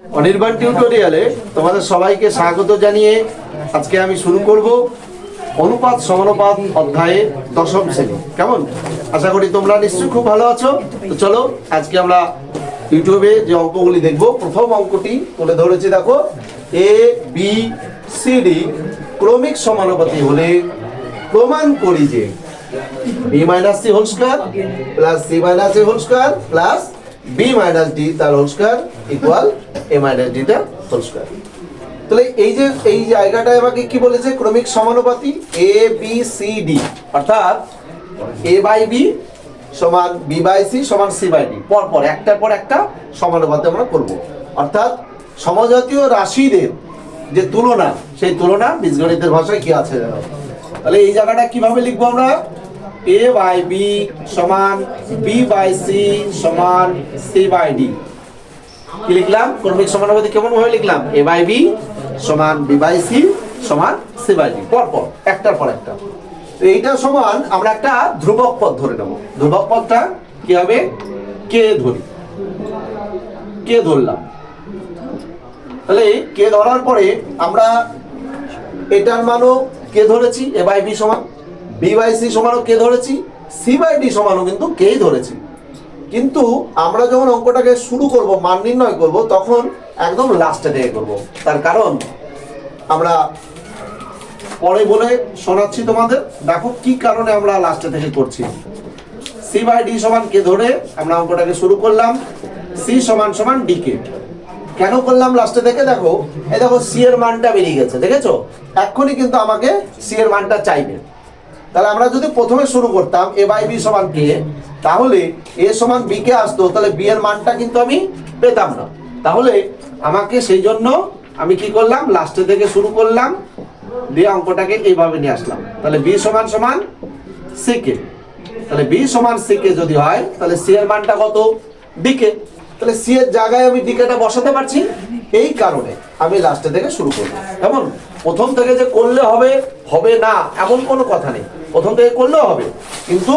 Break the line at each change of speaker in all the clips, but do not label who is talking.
অনির্বাণ টিউটোরিয়ালে তোমাদের সবাইকে স্বাগত জানিয়ে আজকে আমি শুরু করব অনুপাত সমানুপাত অধ্যায়ে দশম শ্রেণি। কেমন? আশা করি তোমরা নিশ্চয়ই খুব ভালো আছো। তো চলো, আজকে আমরা ইউটিউবে যে অঙ্কগুলি দেখব, প্রথম অঙ্কটি তুলে ধরেছি দেখো। এ বি সি ডি ক্রমিক সমানুপাতি হলে প্রমাণ করি যে B minus C whole square plus C minus A whole square plus B minus D তার whole square equal A minus D তার হোল স্কয়ার তাহলে এই যে, এই জায়গাটায় আমাকে কি বলেছে? ক্রমিক সমানুপাতি এ বি সি ডি অর্থাৎ এ বাই বি সমান বি বাই সি সমান সি বাই ডি পর একটার পর একটা সমানুপাতে আমরা করব। অর্থাৎ সমজাতীয় রাশিদের যে তুলনা, সেই তুলনা বীজগণিতের ভাষায় কি আছে? তাহলে এই জায়গাটা কীভাবে লিখব আমরা? এ বাই বি সমান বি বাই সি সমান সি বাই ডি কি লিখলাম? ক্রমিক সমানুপাতি কেমন ভাবে লিখলাম? এ বাই বি সমান বি বাই সি সমান সি বাই ডি পর পর, একটার পর একটা। এইটা সমান আমরা একটা ধ্রুবক পদ ধরে নেব। ধ্রুবক পদটা কি হবে? কে ধরি। কে ধরলাম। তাহলে কে ধরার পরে আমরা এটার মানও কে ধরেছি এ বাই বি সমান বি বাই সি সমানও কে ধরেছি? সি বাই ডি সমানও কিন্তু কেই ধরেছি। কিন্তু আমরা যখন অঙ্কটাকে শুরু করব, মান নির্ণয় করব, তখন একদম লাস্টে থেকে করব। তার কারণ আমরা পরে বলে শোনাচ্ছি তোমাদের। দেখো কি কারণে আমরা লাস্টে থেকে করছি। সি বাই ডি সমান কে ধরে আমরা অঙ্কটাকে শুরু করলাম? সি সমান সমান ডি কে কেন করলাম লাস্টে থেকে? দেখো, এই দেখো সি এর মানটা বেরিয়ে গেছে, দেখেছ? এক্ষুনি কিন্তু আমাকে সি এর মানটা চাইবে। তাহলে আমরা যদি প্রথমে শুরু করতাম এ বাই বি সমান কে তাহলে এ সমান বি কে আসতো, তাহলে বি এর মানটা কিন্তু আমি পেতাম না। তাহলে আমাকে সেই জন্য আমি কি করলাম? লাস্টে থেকে শুরু করলাম, দিয়ে অঙ্কটাকে এইভাবে নিয়ে আসলাম। তাহলে বি সমান সমান সি কে তাহলে বি সমান সি কে যদি হয়, তাহলে সি এর মানটা কত? ডিকে তাহলে সি এর জায়গায় আমি ডিকেটা বসাতে পারছি। এই কারণে আমি লাস্টে থেকে শুরু করব কেমন? প্রথম থেকে যে করলে হবে হবে না, এমন কোনো কথা নেই। প্রথম থেকে করলেও হবে। কিন্তু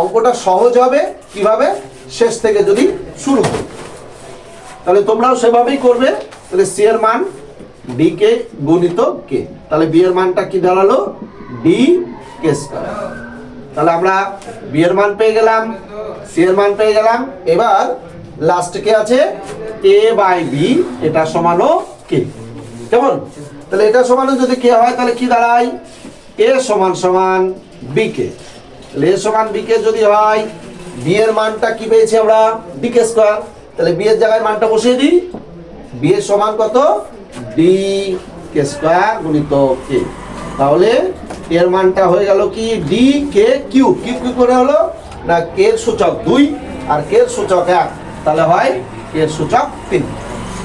অঙ্কটা সহজ হবে কীভাবে? শেষ থেকে যদি শুরু করি। তাহলে তোমরাও সেভাবেই করবে। তাহলে সি এর মান ডি কে গুণিত কে তাহলে বি এর মানটা কি দাঁড়াল? ডি কে তাহলে আমরা বি এর মান পেয়ে গেলাম সি এর মান পেয়ে গেলাম। এবার লাস্ট কে আছে? এ বাই বি এটা সমানও কে কেমন? তাহলে এটা সমানও যদি কে হয়, তাহলে কি দাঁড়ায়? এ সমান সমান বি কে তাহলে এ সমান বি কে যদি হয় বি এর মানটা কি পেয়েছি আমরা? ডি কে স্কয়ার তাহলে বি এর জায়গায় মানটা বসিয়ে দিই। বি এর সমান কত? ডি কে স্কয়ার গুণিত কে তাহলে এর মানটা হয়ে গেল কি? ডি কে কিউ কি কি করে হলো? না কে সূচক দুই আর কে সূচক এক। তাহলে হয় কে সূচক তিন।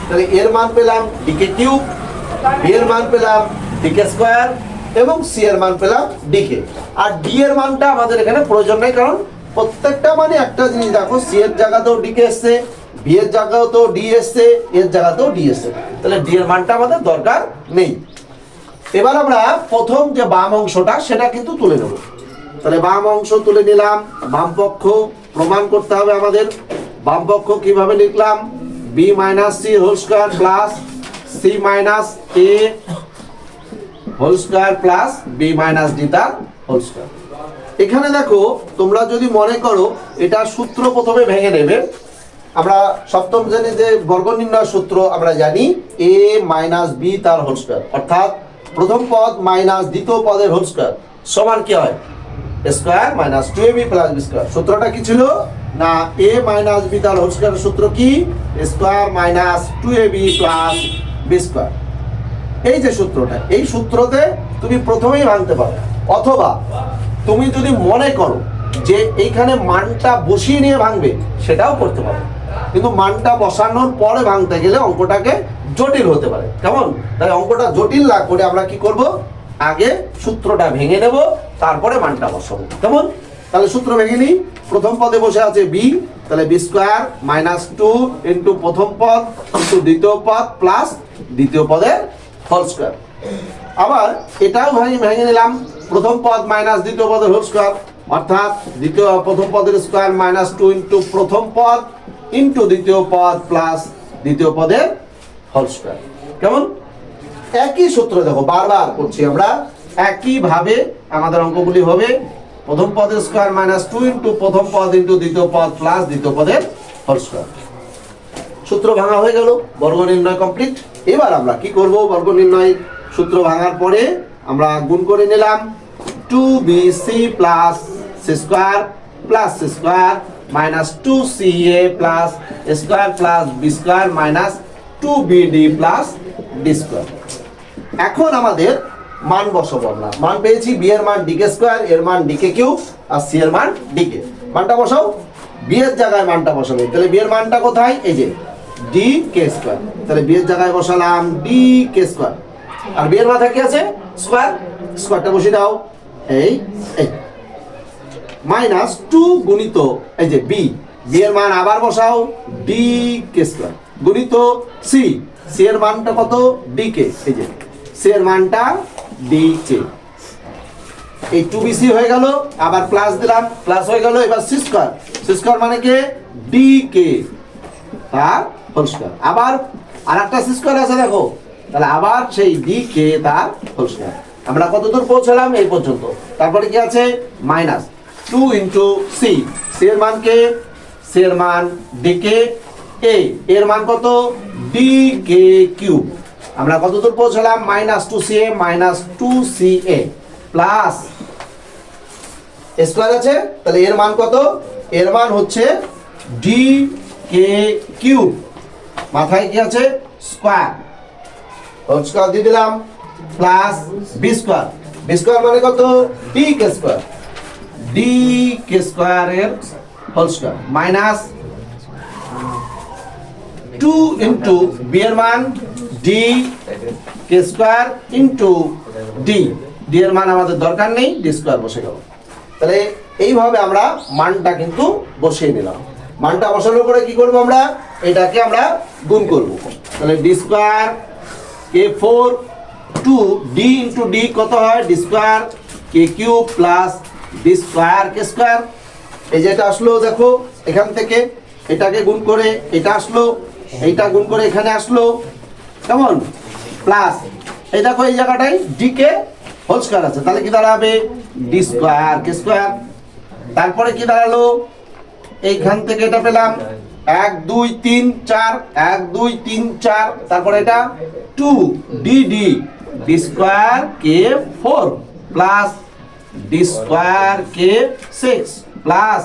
তাহলে এর মান পেলাম ডি কে কিউ বি এর মান পেলাম ডি কে স্কয়ার এবং সি এর মান পেলাম ডি কে। আর ডি এর মানটা আমাদের এখানে প্রয়োজন নেই, কারণ প্রত্যেকটা মানে একটা জিনিস। দেখো সি এর জায়গাতেও ডি কে এসছে বি এর জায়গাতেও ডি এসছে এর জায়গাতেও ডি এসছে। তাহলে ডি এর মানটা আমাদের দরকার নেই। এবার আমরা প্রথম যে বাম অংশটা, সেটা কিন্তু তুলে নেব। তাহলে বাম অংশ তুলে নিলাম, বাম পক্ষ প্রমাণ করতে হবে আমাদের। বাম পক্ষ কীভাবে লিখলাম? B minus C whole square plus C minus A whole square plus B minus D তার হোল স্কোয়ার। এখানে দেখো, তোমরা যদি মনে করো, এটা সূত্র প্রথমে ভেঙে নেবে। আমরা সপ্তম শ্রেণির যে বর্গ নির্ণয় সূত্র, আমরা জানি এ মাইনাস বি তার হোল স্কোয়ার। অর্থাৎ প্রথম পদ মাইনাস দ্বিতীয় পদের হোল স্কোয়ার। সমান কি হয়? Square minus two A B plus B square. সূত্রটা কি ছিল? না এ মাইনাস বি তার হোল স্কোয়ার সূত্র কি? Square minus two A B plus B square. এই যে সূত্রটা, এই সূত্রতে তুমি প্রথমেই ভাঙতে পারো। অথবা তুমি যদি মনে করো যে এইখানে মানটা বসিয়ে নিয়ে ভাঙবে, সেটাও করতে পারো। কিন্তু মানটা বসানোর পরে ভাঙতে গেলে অঙ্কটাকে জটিল হতে পারে। কেমন? তাই অঙ্কটা জটিল না করে আমরা কি করব? আগে সূত্রটা ভেঙে নেব, তারপরে মানটা বসাবো। কেমন? তাহলে সূত্র ভেঙে নিই। প্রথম পদে বসে আছে বি তাহলে B square minus two into প্রথম পদ ইন্টু দ্বিতীয় পদ প্লাস দ্বিতীয় পদের হোল স্কোয়ার আবার এটাও ভেঙে ভেঙে নিলাম। প্রথম পদ মাইনাস দ্বিতীয় পদের হোল স্কোয়ার অর্থাৎ দ্বিতীয়, প্রথম পদের স্কোয়ার মাইনাস টু ইন্টু প্রথম পদ ইন্টু দ্বিতীয় পদ প্লাস দ্বিতীয় পদের হোল স্কোয়ার কেমন? একই সূত্র দেখো, বারবার করছি আমরা। একইভাবে আমাদের অঙ্কগুলি হবে। প্রথম পদের স্কোয়ার মাইনাস টু ইন্টু প্রথম পদ ইন্টু দ্বিতীয় পদ প্লাস দ্বিতীয় পদের হোল স্কোয়ার সূত্র ভাঙা হয়ে গেল, বর্গ নির্ণয় কমপ্লিট এবার আমরা কি করব? বর্গ নির্ণয় সূত্র ভাঙার পরে আমরা গুণ করে নিলাম two b c plus c square plus c square minus two c a plus square plus b square minus two b d plus d square এখন আমাদের মান বসাবো আমরা। মান পেয়েছি বি এর মান ডিকে স্কোয়ার এর মান ডিকে কিউব আর সি এর মান ডিকে মানটা বসাও। বি এর জায়গায় মানটা বসাবে। তাহলে বি এর মানটা কোথায়? এই যে ডি কে স্কোয়ার তাহলে বি এর জায়গায় বসালাম ডি কে স্কোয়ার আর বি এর মাথায় কি আছে? স্কোয়ার স্কোয়ারটা বসিয়ে দাও। এই এই। মাইনাস টু গুণিত, এই যে বি বি এর মান আবার বসাও। ডি কে স্কোয়ার গুণিত সি সি এর মানটা কত? ডি কে এই যে। সি এর মানটা ডি কে এই টু বিসি হয়ে গেল। আবার প্লাস দিলাম। প্লাস হয়ে গেল। এবার সি স্কোয়ার সি স্কোয়ার মানে কে? ডি কে তার হোল আবার আর একটা স্কোয়ার আছে দেখো। তাহলে আবার সেই ডি কে তার হোল স্কোয়ার আমরা কত দূর পৌঁছলাম? এই পর্যন্ত। তারপরে কি আছে? Minus two into c c এর মান কে সি এর মান ডি কে এ এর মান কত? ডি কে কিউব আমরা কত দূর পৌঁছলাম minus two c a minus two c a plus square আছে? তাহলে এর মান কত? এর মান হচ্ছে ডি কে কিউব মাথায় কি আছে? স্কোয়ার স্কোয়ার দিয়ে দিলাম plus b square b square মানে কত? D k square d k স্কোয়ারের whole square minus two into b এর মান d k square into d d এর মান আমাদের দরকার নেই ডি স্কোয়ার বসে গেল। তাহলে এইভাবে আমরা মানটা কিন্তু বসিয়ে নিলাম। মানটা বসানোর পরে কি করব আমরা? এটাকে আমরা গুণ করব। তাহলে d square k four two d into d কত হয়? D square k cube plus d square k square এই যেটা আসলো, দেখো, এখান থেকে এটাকে গুণ করে এটা আসলো, এইটা গুণ করে এখানে আসলো। কেমন? প্লাস এই দেখো, এই জায়গাটায় ডি কে হোল স্কোয়ার আছে। তাহলে কি দাঁড়াবে? ডি স্কোয়ার কে স্কোয়ার তারপরে কি দাঁড়াল? এইখান থেকে এটা পেলাম এক, দুই, তিন, চার, এক, দুই, তিন, চার, তারপরে এটা two d d d square k four plus d square k six plus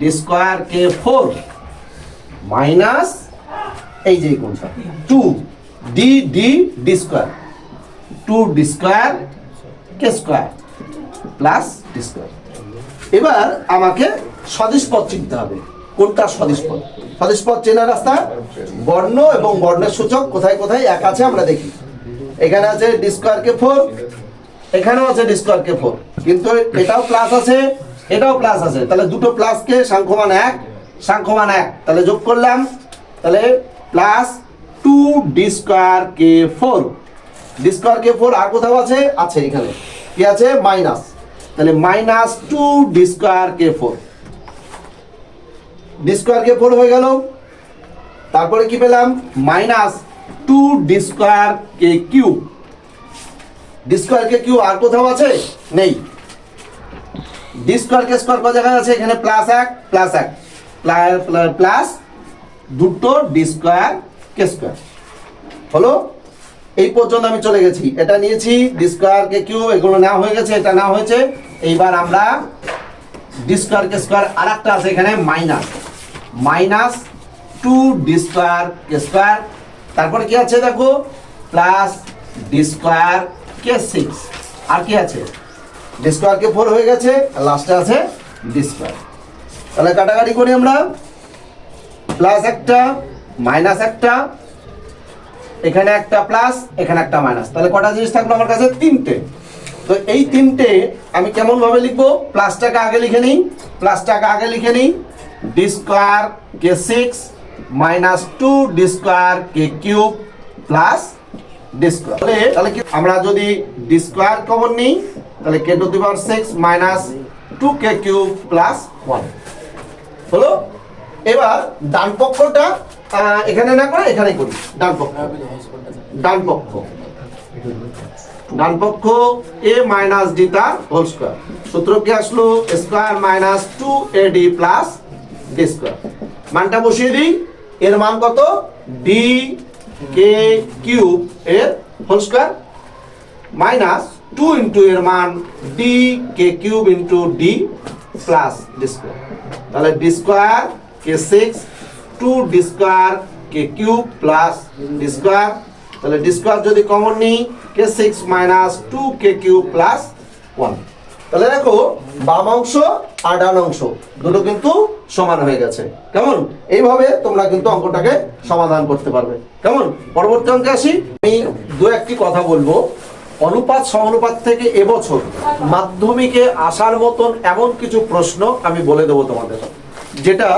d square k four minus এই যে কোনটা? Two d d d square two d square k square plus d square এবার আমাকে সদিশ পদ চিনতে হবে। কোনটা সদিশ পদ সদিশ পদ চেনার রাস্তা? বর্ণ এবং বর্ণের সূচক কোথায় কোথায়? এক আছে, আমরা দেখি। এখানে আছে ডি স্কোয়ার কে ফোর এখানেও আছে ডি স্কোয়ার কে ফোর কিন্তু এটাও প্লাস আছে, এটাও প্লাস আছে। তাহলে দুটো প্লাসকে সাংখ্যমান এক? সাংখ্যমান এক। তাহলে যোগ করলাম। তাহলে plus two d square k four d square k four আর কোথাও আছে? আছে এখানে। কি আছে? মাইনাস তাহলে minus two d square k four d square k four হয়ে গেল। তারপরে কি পেলাম? Minus two d square k q d square k q আর কোথাও আছে? নেই। ডি স্কোয়ার কে স্কোয়ার কত জায়গায় আছে? এখানে প্লাস এক প্লাস এক। প্লাস দুটো ডি স্কোয়ার কে স্কোয়ার হলো? এই পর্যন্ত আমি চলে গেছি। এটা নিয়েছি ডি স্কোয়ার কে কিউ এগুলো না হয়ে গেছে, এটা না হয়েছে। এইবার আমরা ডি স্কোয়ার কে স্কোয়ার আর একটা আছে এখানে minus minus two d square square. তারপরে কি আছে দেখো? Plus d square k six. আর কি আছে? ডি স্কোয়ার কে ফোর হয়ে গেছে লাস্টে আছে ডি স্কোয়ার। তাহলে কাটাকাটি করি আমরা। প্লাস একটা, মাইনাস একটা, এখানে একটা প্লাস, এখানে একটা মাইনাস। তাহলে কটা জিনিস থাকল আমার কাছে? তিনটে। তো এই তিনটে আমি কেমন ভাবে লিখব? প্লাসটাকে আগে লিখে নিই, প্লাসটাকে আগে লিখে নিই। D square k six minus two d square k cube plus d তাহলে কি আমরা যদি ডি স্কোয়ার কমন নিই, তাহলে k to the power six minus two k cube plus one হলো? এবার ডান পক্ষটা এখানে না করে এখানে করি। ডান পক্ষ। ডান পক্ষ। ডান পক্ষ এ মাইনাস ডি তার হোল স্কোয়ার সূত্র কি আসলো? Square minus two a d plus d square মানটা বসিয়ে দিই। এর মান কত? ডি কে কিউব এর whole square minus two into এর মান d k cube into d plus d square তাহলে d square k six two d square k cube plus d square তাহলে ডি স্কোয়ার যদি কমন নিই k six minus two k cube plus one তাহলে দেখো, বাম অংশ আর ডান অংশ, দুটো কিন্তু সমান হয়ে গেছে। কেমন? এইভাবে তোমরা কিন্তু অঙ্কটাকে সমাধান করতে পারবে। কেমন? পরবর্তী অঙ্কে আসি। আমি দু একটি কথা বলব। অনুপাত সমানুপাত থেকে এবছর মাধ্যমিকে আসার মতন এমন কিছু প্রশ্ন আমি বলে দেবো তোমাদের, যেটা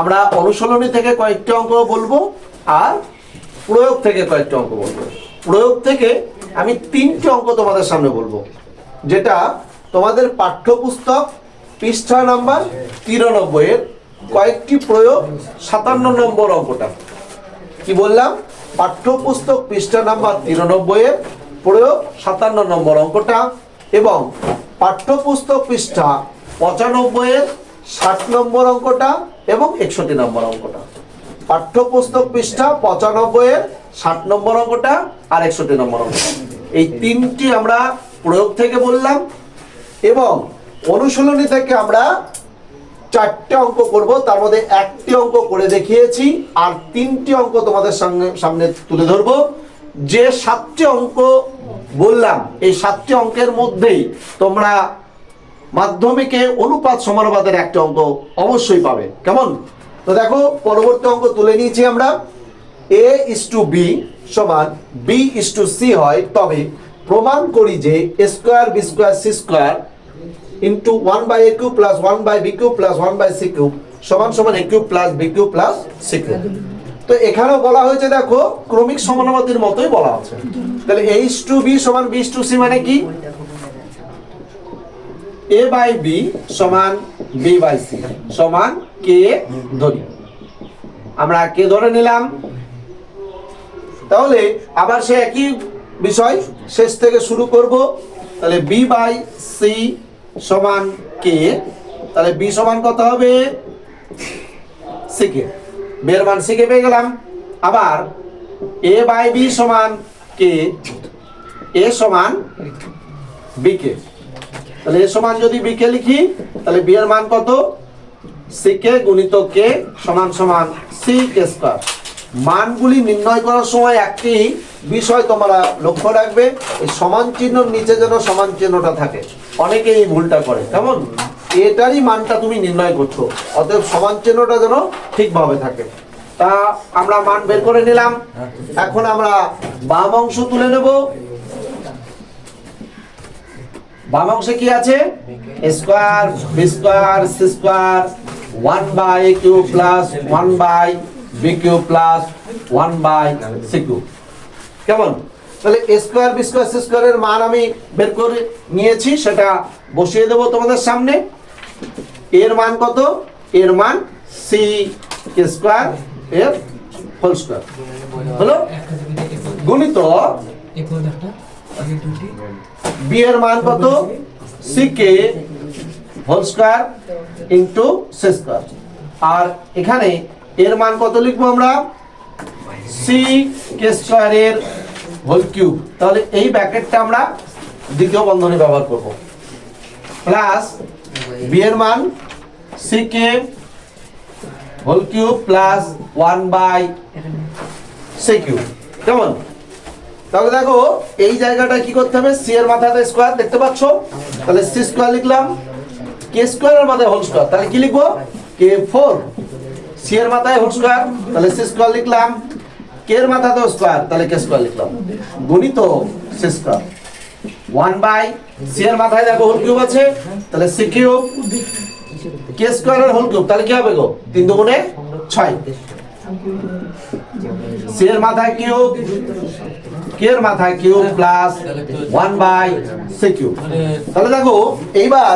আমরা অনুশীলনী থেকে কয়েকটি অঙ্ক বলব আর প্রয়োগ থেকে কয়েকটি অঙ্ক বলব। প্রয়োগ থেকে আমি তিনটি অঙ্ক তোমাদের সামনে বলব, যেটা তোমাদের পাঠ্যপুস্তক পৃষ্ঠা নাম্বার তিরানব্বই এর কয়েকটি প্রয়োগ সাতান্ন নম্বর অঙ্কটা। কি বললাম? পাঠ্যপুস্তক পৃষ্ঠা নাম্বার তিরানব্বই এর প্রয়োগ সাতান্ন নম্বর অঙ্কটা এবং পাঠ্যপুস্তক পৃষ্ঠা পঁচানব্বই এর ষাট নম্বর অঙ্কটা এবং একষট্টি নম্বর অঙ্কটা। পাঠ্যপুস্তক পৃষ্ঠা পঁচানব্বই এর ষাট নম্বর অঙ্কটা আর একষট্টি নম্বর অঙ্কটা। এই তিনটি আমরা প্রয়োগ থেকে বললাম। এবং অনুশীলনী থেকে আমরা চারটে অঙ্ক করব, তার মধ্যে একটি অঙ্ক করে দেখিয়েছি, আর তিনটি অঙ্ক তোমাদের সামনে সামনে তুলে ধরবো। যে সাতটি অঙ্ক বললাম, এই সাতটি অঙ্কের মধ্যেই তোমরা মাধ্যমিকে অনুপাত সমানুপাতের একটা অঙ্ক অবশ্যই পাবে। কেমন? তো দেখো, পরবর্তী অঙ্ক তুলে নিয়েছি আমরা। এ ইস টু বি সমান বি ইস টু সি হয়, তবে প্রমাণ করি যে square b square c square into one by a cube plus one by b cube plus one by c cube সমান সমান a cube plus b cube plus c cube তো এখানেও বলা হয়েছে, দেখো, ক্রমিক সমানুপাতির মতোই বলা আছে তাহলে এইচ টু বি সমান বি টু সি মানে কি? এ বাই বি সমান বি বাই সি সমান কে ধরি। আমরা কে ধরে নিলাম। তাহলে আবার সে একই বিষয় শেষ থেকে শুরু করব। তাহলে বি বাই সি সমান কে? তাহলে বি সমান কত হবে? সিকে বের মান সিকে পেয়ে গেলাম। আবার এ বাই বি সমান কে? এ সমান বি কে। তাহলে এ সমান যদি বি কে লিখি, তাহলে বি এর মান কত? সি কে গুণিত কে সমান সমান সি কে স্কোয়ার। মানগুলি নির্ণয় করার সময় একটি বিষয় তোমরা লক্ষ্য রাখবে, এই সমান চিহ্নর নিচে যেন সমান চিহ্নটা থাকে। অনেকে এই ভুলটা করে। কেমন? এটারই মানটা তুমি নির্ণয় করছ। অতএব সমান চিহ্নটা যেন ঠিকভাবে থাকে। তা আমরা মান বের করে নিলাম। এখন আমরা বাম অংশ তুলে নেব। বাম অংশে কি আছে? Square b square c square one by q plus one by b q plus one by c q কেমন? তাহলে স্কোয়ার বি স্কোয়ার সি স্কোয়ারের মান আমি বের করে নিয়েছি, সেটা বসিয়ে দেবো তোমাদের সামনে। এর মান কত? এর মান সি স্কোয়ার এর হোল স্কোয়ার হলো? গুণিত বি এর মান কত? C k whole square into c square আর এখানে এর মান কত লিখব আমরা? সি কে স্কোয়ারের হোল কিউব তাহলে এই ব্র্যাকেটটা আমরা দ্বিতীয় বন্ধনী ব্যবহার করব। প্লাস বি এর মান c k whole cube plus one by c cube কেমন? তাহলে দেখো, এই জায়গাটা কি করতে হবে? সি এর মাথাতে স্কোয়ার দেখতে পাচ্ছ? তাহলে সি স্কোয়ার লিখলাম। কে স্কোয়ারের মাথায় হোল স্কোয়ার তাহলে কি লিখব? কে ফোর সি এর মাথায় হোল স্কোয়ার তাহলে সি স্কোয়ার লিখলাম। কে এর মাথাতে স্কোয়ার তাহলে কে স্কোয়ার লিখলাম? গুণিত c square one by c এর মাথায় দেখো হোল কিউব আছে। তাহলে সি কিউব কে স্কোয়ারের হোল কিউব তাহলে কি হবে গো? তিন দুগুণে ছয়। সি এর মাথায় কিউব কে এর মাথায় cube plus one by c cube তাহলে দেখো, এইবার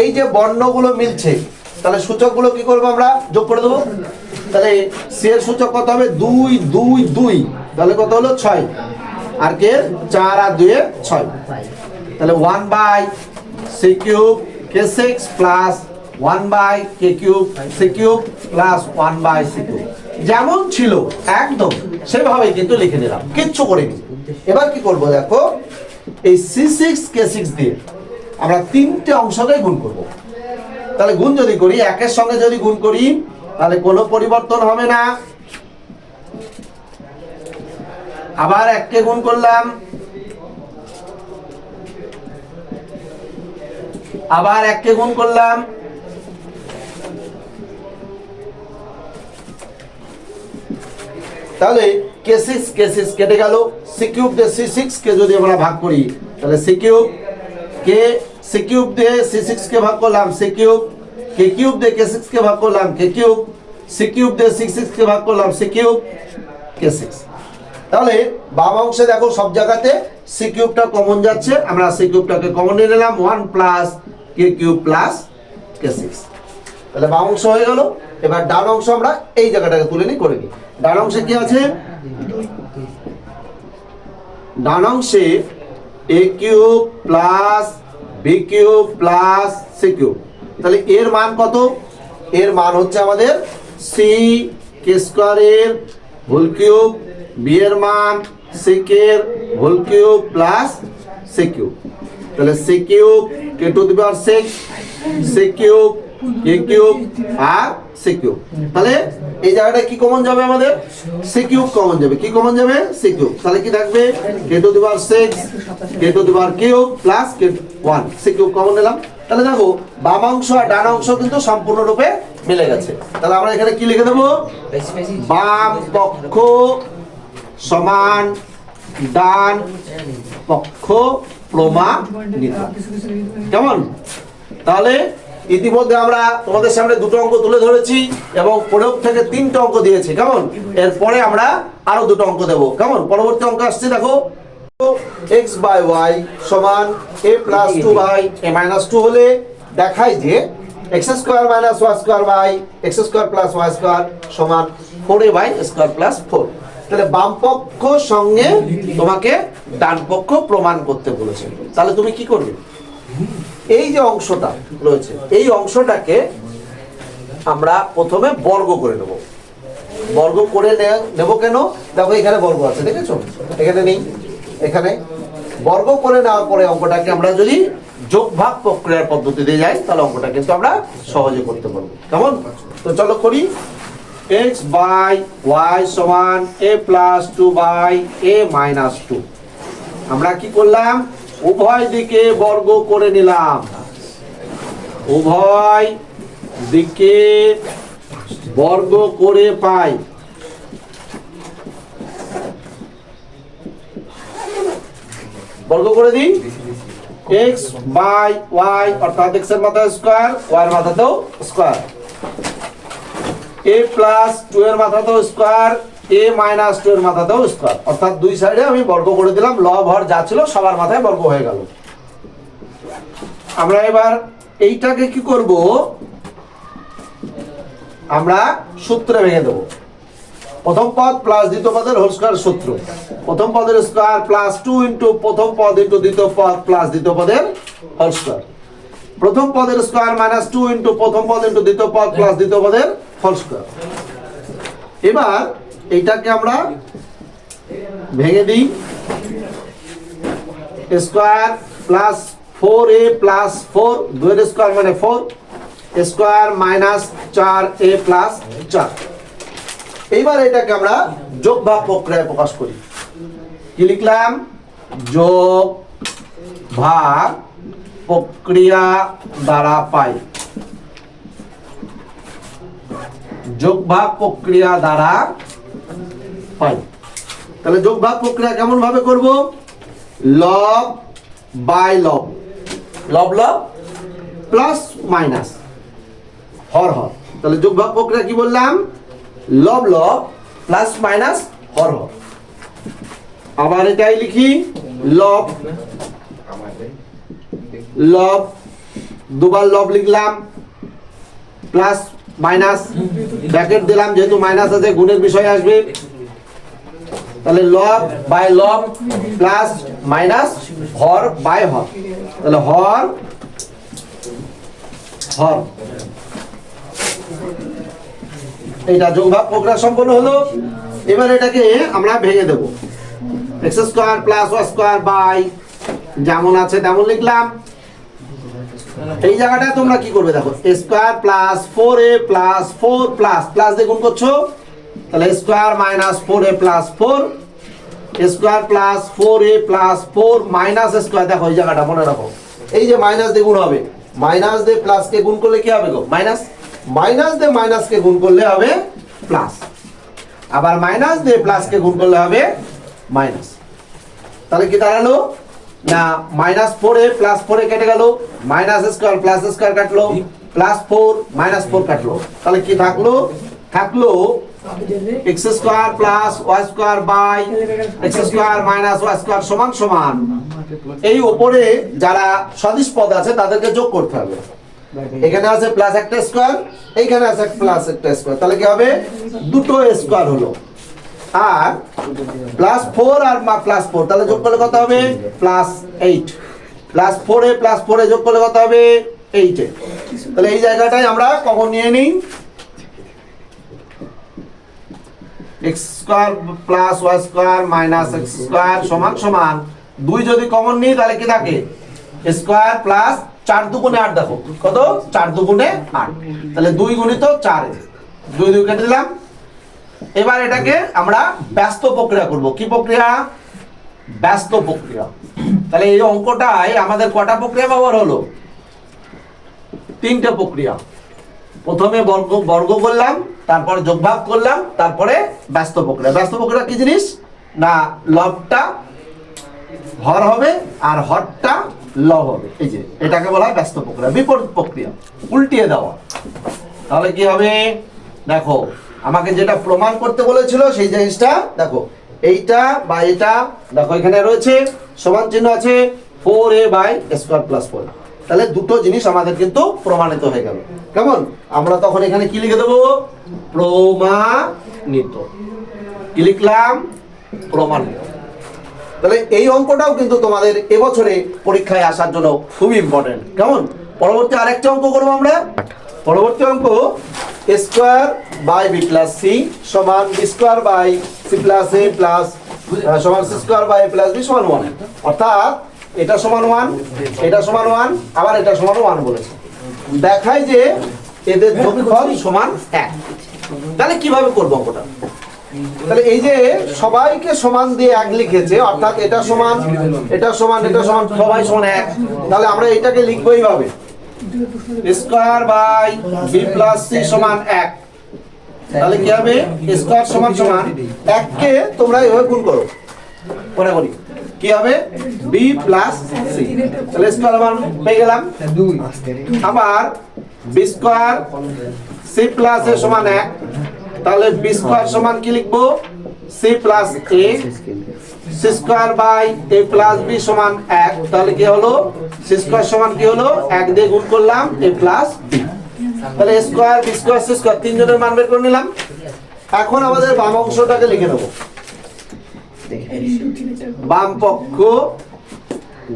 এই যে বর্ণগুলো মিলছে, তাহলে সূচকগুলো কি করব আমরা? যোগ করে দেবো। তাহলে সি সূচক কত হবে? দুই দুই দুই। তাহলে কত হলো? ছয়। আর কে? চার আর দুয়ে ছয়। তাহলে one by c cube k six plus one by k cube c cube plus one by c cube যেমন ছিল, একদম সেভাবে কিন্তু লিখে দিলাম কিচ্ছু করিনি। এবার কি করব দেখো? এই সি সিক্স কে সিক্স দিয়ে আমরা তিনটে অংশকে গুণ করব। তাহলে গুণ যদি করি, একের সঙ্গে যদি গুণ করি তাহলে কোনো পরিবর্তন হবে না। আবার এককে গুণ করলাম। আবার এককে গুণ করলাম। তাহলে কে সিক্স কে সিক্স কেটে গেল। সি কিউব দিয়ে সি সিক্স কে যদি আমরা ভাগ করি, তাহলে সি কিউব কে সি কিউব দিয়ে সি সিক্স কে ভাগ করলাম সি কিউব কে কিউব দিয়ে কে সিক্স কে ভাগ করলাম কে কিউব সি কিউব দিয়ে সিক্স সিক্স কে ভাগ করলাম সি কিউব কে সিক্স তাহলে বাম অংশে দেখো সব জায়গাতে সি কিউবটা কমন যাচ্ছে, আমরা সি কিউবটাকে কমন নিয়ে নিলাম one plus k cube plus k six তাহলে বাম অংশ হয়ে গেল, এবার ডান অংশ আমরা এই জায়গাটাকে তুলে নিই, করে নিই। ডান অংশে কি আছে? ডান অংশে a cube plus b cube plus c cube তাহলে এর মান কত? এর মান হচ্ছে আমাদের সি কে স্কোয়ারের হোল কিউব বি এর মান সেকের whole cube plus c cube তাহলে c cube k to the power six c cube k cube R c cube তাহলে এই জায়গাটা কি কমন যাবে আমাদের? সি কিউব কমন যাবে। কি কমন যাবে? সি কিউব তাহলে কি থাকবে? K to the power six k to the power cube plus k one c cube common নিলাম। তাহলে দেখো, বাম অংশ আর ডান অংশ কিন্তু সম্পূর্ণরূপে মিলে গেছে। তাহলে আমরা এখানে কি লিখে দেবো? বাম পক্ষ সমান ডান পক্ষ প্রমাণিত। কেমন? তাহলে ইতিমধ্যে আমরা তোমাদের সামনে দুটো অঙ্ক তুলে ধরেছি এবং প্রয়োগ থেকে তিনটে অঙ্ক দিয়েছি। কেমন? এরপরে আমরা আরও দুটো অঙ্ক দেবো। কেমন? পরবর্তী অঙ্ক আসছে, দেখো। এক্স বাই ওয়াই সমান a plus two by a minus two হলে দেখায় যে x square minus y square by x square plus y square সমান four a by square plus four তাহলে বাম পক্ষ সঙ্গে তোমাকে ডান পক্ষ প্রমাণ করতে বলেছে। তাহলে তুমি কি করবে? এই যে অংশটা রয়েছে, এই অংশটাকে আমরা প্রথমে বর্গ করে নেব। বর্গ করে নেব কেন? দেখো এখানে বর্গ আছে, দেখেছ? এখানে নেই। এখানে বর্গ করে নেওয়ার পরে অঙ্কটাকে আমরা যদি যোগ ভাগ প্রক্রিয়ার পদ্ধতিতে যাই, তাহলে অঙ্কটা কিন্তু আমরা সহজে করতে পারব। কেমন? তো চলো করি। এক্স বাই ওয়াই সমান a plus two by a minus two আমরা কি করলাম? উভয় দিকে বর্গ করে নিলাম। উভয় দিকে বর্গ করে পাই। বর্গ করে দিই। এক্স বাই ওয়াই অর্থাৎ এক্সের মাথা স্কোয়ার ওয়াই এর মাথাতেও স্কোয়ার এ প্লাস টু এর মাথাতেও স্কোয়ার এ মাইনাস টু এর মাথাতেও স্কোয়ার অর্থাৎ দুই সাইডে আমি বর্গ করে দিলাম লব হর যা ছিল সবার মাথায় বর্গ হয়ে গেল। আমরা এবার এইটাকে কি করব? আমরা সূত্রে ভেঙে দেবো। প্রথম পদ প্লাস দ্বিতীয় পদের হোল স্কোয়ার সূত্র। প্রথম পদের স্কোয়ার প্লাস টু ইন্টু প্রথম পদ ইন্টু দ্বিতীয় পদ প্লাস দ্বিতীয় পদের হোল স্কোয়ার প্রথম পদের স্কোয়ার মাইনাস টু ইন্টু প্রথম পদ ইন্টু দ্বিতীয় পদ প্লাস দ্বিতীয় পদের হোল স্কোয়ার এবার এইটাকে আমরা ভেঙে দিই। Square plus four a plus four দুয়ের স্কোয়ার মানে ফোর স্কোয়ার মাইনাস চার এ প্লাস চার। এইবার এটাকে আমরা যোগ ভাগ প্রক্রিয়ায় প্রকাশ করি। কি লিখলাম? যোগ ভাগ প্রক্রিয়া দ্বারা পাই। যোগ ভাগ প্রক্রিয়া দ্বারা পাই। তাহলে যোগ ভাগ প্রক্রিয়া কেমন ভাবে করব? লব বাই লব। লব লব প্লাস মাইনাস। হর হর। তাহলে যোগ ভাগ প্রক্রিয়া কি বললাম? লব লব প্লাস মাইনাস হর হর। আবার এটাই লিখি লব। লব, দুবার লব লিখলাম, প্লাস মাইনাস, ব্র্যাকেট দিলাম, যেহেতু মাইনাস আছে, গুণের বিষয় আসবে। তাহলে লব বাই লব প্লাস মাইনাস হর বাই হর। তাহলে হর হর। এটা যোগভাগ প্রক্রিয়া সম্পন্ন হলো। এবার এটাকে আমরা ভেঙে দেব। X square plus y square by যেমন আছে তেমন লিখলাম। এই জায়গাটা তোমরা কি করবে দেখো square plus four a plus four plus plus দিয়ে গুণ করছ। তাহলে square minus four a plus four square plus four a plus four minus square দেখো এই জায়গাটা মনে রাখো। এই যে মাইনাস দিয়ে গুণ হবে মাইনাস দিয়ে প্লাস কে গুণ করলে কি হবে গো? মাইনাস মাইনাস দিয়ে মাইনাস কে গুণ করলে হবে প্লাস আবার মাইনাস দিয়ে প্লাস কে গুণ করলে হবে মাইনাস তাহলে কি দাঁড়াল? না মাইনাস ফোর প্লাস ফোর কেটে গেল। মাইনাস স্কোয়ার প্লাস স্কোয়ার কাটলো। প্লাস ফোর মাইনাস ফোর কাটলো। তাহলে কি থাকল? থাকল x square plus y square by x square minus y square সমান সমান। এই উপরে যারা সদিশ পদ আছে, তাদেরকে যোগ করতে হবে। এখানে আছে প্লাস একটা স্কোয়ার এইখানে আছে প্লাস একটা স্কোয়ার তাহলে কি হবে? দুটো স্কোয়ার হলো। আর প্লাস ফোর আর মা প্লাস ফোর তাহলে যোগ করলে কত হবে? প্লাস এইট প্লাস ফোরে প্লাস ফোরে যোগ করলে কত হবে? এইটে তাহলে এই জায়গাটায় আমরা কখন নিয়ে নিই। X square plus y square minus x square সমান সমান। দুই যদি কমন নিই, তাহলে কি থাকে? স্কোয়ার প্লাস চার দুগুণে আট দেখো। কত? চার দুগুণে আট। তাহলে দুই গুণিত চার দুই দুই কেটে দিলাম। এবার এটাকে আমরা ব্যস্ত প্রক্রিয়া করব। কি প্রক্রিয়া? ব্যস্ত প্রক্রিয়া। তাহলে এই অঙ্কটায় আমাদের কটা প্রক্রিয়া ব্যবহার হলো? তিনটে প্রক্রিয়া। প্রথমে বর্গ বর্গ করলাম, তারপরে যোগভাগ করলাম, তারপরে ব্যস্ত প্রক্রিয়া। ব্যস্ত প্রক্রিয়া কি জিনিস? না, লবটা হর হবে আর হরটা লব হবে। এই যে, এটাকে বলা হয় ব্যস্ত প্রক্রিয়া, বিপরীত প্রক্রিয়া, উল্টিয়ে দেওয়া। তাহলে কি হবে? দেখো, আমাকে যেটা প্রমাণ করতে বলেছিল, সেই জিনিসটা, দেখো, এইটা বা এটা, দেখো, এখানে রয়েছে, সমান চিহ্ন আছে four a by square plus four তাহলে দুটো জিনিস আমাদের কিন্তু প্রমাণিত হয়ে গেল। কেমন? আমরা তখন এখানে কি লিখে দেবো? প্রমাণিত। কি লিখলাম? প্রমাণিত। তাহলে এই অঙ্কটাও কিন্তু তোমাদের এবছরে পরীক্ষায় আসার জন্য খুবই ইম্পর্টেন্ট কেমন? পরবর্তী আরেকটা অঙ্ক করব আমরা? পরবর্তী অঙ্ক square by b plus c সমান b square by c plus a plus সমান c square by a plus b সমান ওয়ান অর্থাৎ এটা সমান ওয়ান এটা সমান ওয়ান আবার এটা সমান ওয়ান বলেছে। দেখায় যে এদের যোগফল সমান এক। তাহলে কীভাবে করব অঙ্কটা? তাহলে এই যে সবাইকে সমান দিয়ে এক লিখেছে, অর্থাৎ এটা সমান এটা সমান এটা সমান, সবাই সমান এক। তাহলে আমরা এটাকে লিখব এইভাবে। Square by b plus c সমান এক। তাহলে কি হবে? স্কোয়ার সমান সমান এককে তোমরা এভাবে গুণ করো। করে কি হবে? বি প্লাস সি তাহলে স্কোয়ার মান পেয়ে গেলাম। আবার b square c plus a সমান এক। তাহলে বি স্কোয়ার সমান কি লিখব? C plus a c square by a plus b সমান এক। তাহলে কি হলো? সি স্কোয়ার সমান কি হলো? এক দিয়ে গুণ করলাম এ প্লাস বি তাহলে square b square c square তিনজনের মান বের করে নিলাম। এখন আমাদের বাম অংশটাকে লিখে নেব। বাম পক্ষ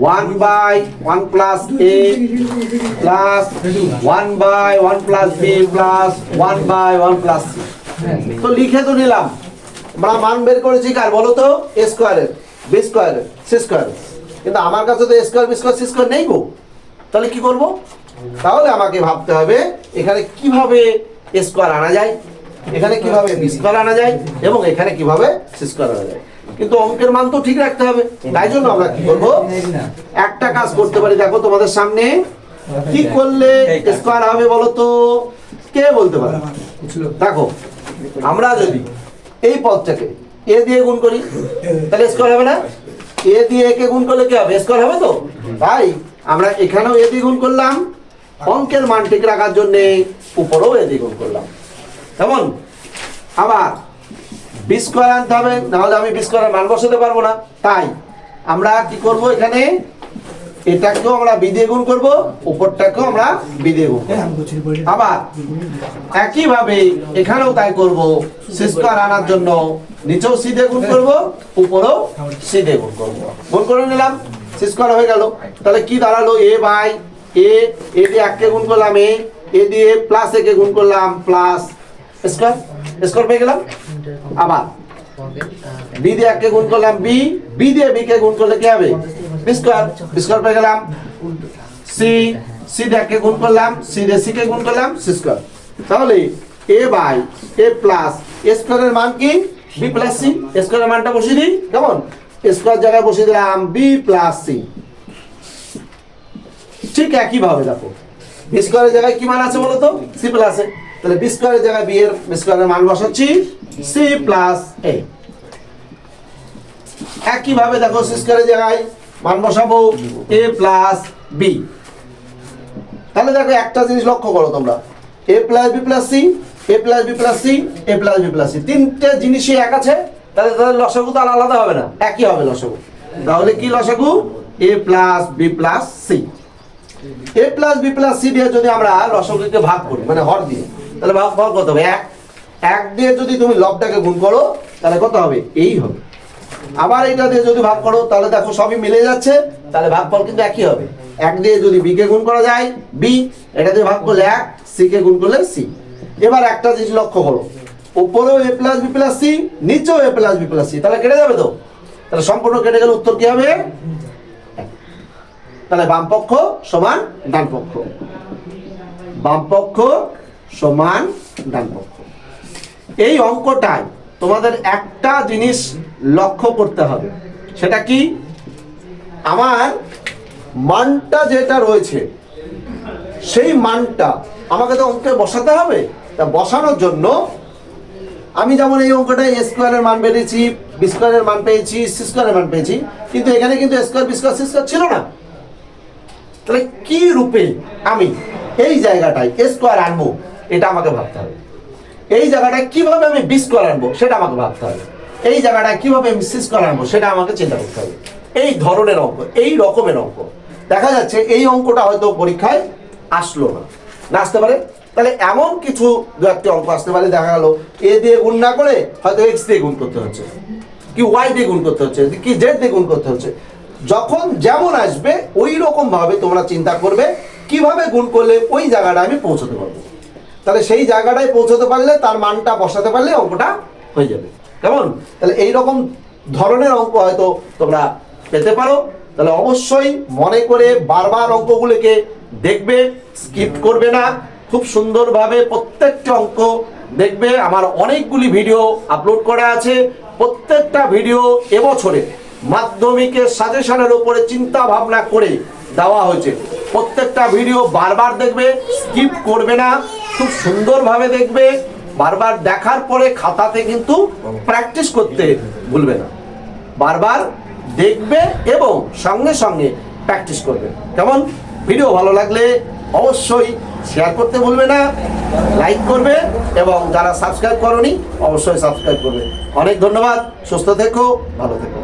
one by one plus a plus one by one plus b plus one by one plus তো লিখে তো নিলাম। আমরা মান বের করেছি কার বলো তো? এ স্কোয়ারের বি স্কোয়ারের সি স্কোয়ারের কিন্তু আমার কাছে তো a square b square c square নেই গো। তাহলে কি করব? তাহলে আমাকে ভাবতে হবে, এখানে কীভাবে এ স্কোয়ার আনা যায়? এখানে কীভাবে বি স্কোয়ার আনা যায়? এবং এখানে কীভাবে সি স্কোয়ার আনা যায়? কিন্তু অঙ্কের মান তো ঠিক রাখতে হবে। তাই জন্য আমরা কি করব? একটা কাজ করতে পারি। দেখো তোমাদের সামনে কি করলে স্কোয়ার হবে বলো তো? কে বলতে পারে? দেখো আমরা যদি এই পদটাকে এ দিয়ে গুণ করি, তাহলে স্কোয়ার হবে না? এ দিয়ে একে গুণ করলে কি হবে? স্কোয়ার হবে তো? তাই আমরা এখানেও এ দিয়ে গুণ করলাম, অঙ্কের মান ঠিক রাখার জন্য উপরেও এ দিয়ে গুণ করলাম। কেমন? আবার বি স্কোয়ার আনতে হবে নাহলে আমি বি স্কোয়ারের মান বসাতে পারব না। তাই আমরা কি করব এখানে? এটাকেও আমরা বি দিয়ে গুণ করব, উপরটাকেও আমরা বি দিয়ে গুণ। আবার একইভাবে এখানেও তাই করব স্কোয়ার আনার জন্য নিচেও সি দিয়ে গুণ করব, উপরেও সি দিয়ে গুণ করব। গুণ করে নিলাম সি স্কোয়ার হয়ে গেল। তাহলে কি দাঁড়াল? এ বাই, এ এ দিয়ে এককে গুণ করলাম, এ এ দিয়ে প্লাস একে গুণ করলাম প্লাস স্কোয়ার স্কোয়ার পেয়ে গেলাম। আবার, বি দিয়ে এককে গুণ করলাম, বি বি দিয়ে বি কে গুণ করলে কি হবে? স্কোয়ার বি স্কোয়ার পেয়ে গেলাম। সি সি দিয়ে গুণ করলাম সি দিয়ে সি কে গুণ করলাম সি স্কোয়ার তাহলে এ বাই এ প্লাস এ স্কোয়ারের মান কি? বি প্লাস সি স্কোয়ারের মানটা বসিয়ে দিই, কেমন? স্কোয়ার জায়গায় বসিয়ে দিলাম বি প্লাস সি ঠিক একই ভাবে দেখো বি স্কোয়ারের জায়গায় কি মান আছে বলো তো সি প্লাস এ তাহলে বি স্কোয়ারের জায়গায় বি এর স্কোয়ারের মান বসাচ্ছি সি প্লাস এ একই ভাবে দেখো সি স্কোয়ারের জায়গায় মান বসাবো এ প্লাস বি তাহলে দেখো একটা জিনিস লক্ষ্য করো তোমরা। A plus b plus c a plus b plus c a plus b plus c তিনটে জিনিসই এক আছে, তাহলে তাদের লসাগু তো আর আলাদা হবে না। একই হবে লসাগু। তাহলে কি লসাগু? A plus b plus c a plus b plus c দিয়ে যদি আমরা লসাগুকে ভাগ করি মানে হর দিয়ে, তাহলে ভাগ ফল কত হবে? এক। এক দিয়ে যদি তুমি লবটাকে গুণ করো, তাহলে কত হবে? এই হবে। আবার এটা দিয়ে যদি ভাগ করো, তাহলে দেখো সবই মিলে যাচ্ছে, তাহলে ভাগফল কিন্তু একই হবে। এক দিয়ে যদি বি কে গুণ করা যায় বি এটা দিয়ে ভাগ করলে এক সি কে গুণ করলে সি এবার একটা জিনিস লক্ষ্য করো, উপরেও a plus b plus c নিচেও a plus b plus c তাহলে কেটে যাবে তো? তাহলে সম্পূর্ণ কেটে গেলে উত্তর কি হবে? তাহলে বাম পক্ষ সমান ডান পক্ষ। বাম পক্ষ সমান ডান পক্ষ। এই অঙ্কটায় তোমাদের একটা জিনিস লক্ষ্য করতে হবে। সেটা কি? আমার মানটা যেটা রয়েছে, সেই মানটা আমাকে তো অঙ্কে বসাতে হবে। তা বসানোর জন্য আমি যেমন এই অঙ্কটা এ স্কোয়ারের মান পেয়েছি বি স্কোয়ারের মান পেয়েছি সি স্কোয়ারের মান পেয়েছি, কিন্তু এখানে কিন্তু square b square c square ছিল না। তাহলে কি রূপে আমি এই জায়গাটায় স্কোয়ার আনব, এটা আমাকে ভাবতে হবে। এই জায়গাটায় কীভাবে আমি বি স্কোয়ার আনব, সেটা আমাকে ভাবতে হবে। এই জায়গাটায় কীভাবে আমি সি স্কোয়ার আনব, সেটা আমাকে চিন্তা করতে হবে। এই ধরনের অঙ্ক, এই রকমের অঙ্ক। দেখা যাচ্ছে এই অঙ্কটা হয়তো পরীক্ষায় আসলো না। না আসতে পারে? তাহলে এমন কিছু দু একটি অঙ্ক আসতে পারে, দেখা গেল এ দিয়ে গুণ না করে হয়তো এক্স দিয়ে গুণ করতে হচ্ছে, কি ওয়াই দিয়ে গুণ করতে হচ্ছে, কি জেড দিয়ে গুণ করতে হচ্ছে। যখন যেমন আসবে ওই রকম ভাবে তোমরা চিন্তা করবে, কীভাবে গুণ করলে ওই জায়গাটা আমি পৌঁছতে পারব। তাহলে সেই জায়গাটায় পৌঁছতে পারলে তার মানটা বসাতে পারলে অঙ্কটা হয়ে যাবে। কেমন? তাহলে এই রকম ধরনের অঙ্ক হয়তো তোমরা পেতে পারো। তাহলে অবশ্যই মনে করে বারবার অঙ্কগুলোকে দেখবে স্কিপ করবে না। খুব সুন্দরভাবে প্রত্যেকটা অঙ্ক দেখবে। আমার অনেকগুলি ভিডিও আপলোড করা আছে। প্রত্যেকটা ভিডিও এবছরে মাধ্যমিকের সাজেশনের উপরে চিন্তা ভাবনা করে দেওয়া হয়েছে। প্রত্যেকটা ভিডিও বারবার দেখবে স্কিপ করবে না, খুব সুন্দরভাবে দেখবে, বারবার দেখার পরে খাতাতে কিন্তু প্র্যাকটিস করতে ভুলবে না। বারবার দেখবে এবং সঙ্গে সঙ্গে প্র্যাকটিস করবে। কেমন? ভিডিও ভালো লাগলে অবশ্যই শেয়ার করতে ভুলবে না লাইক করবে এবং যারা সাবস্ক্রাইব করনি, অবশ্যই সাবস্ক্রাইব করবে। অনেক ধন্যবাদ, সুস্থ থেকো, ভালো থেকো।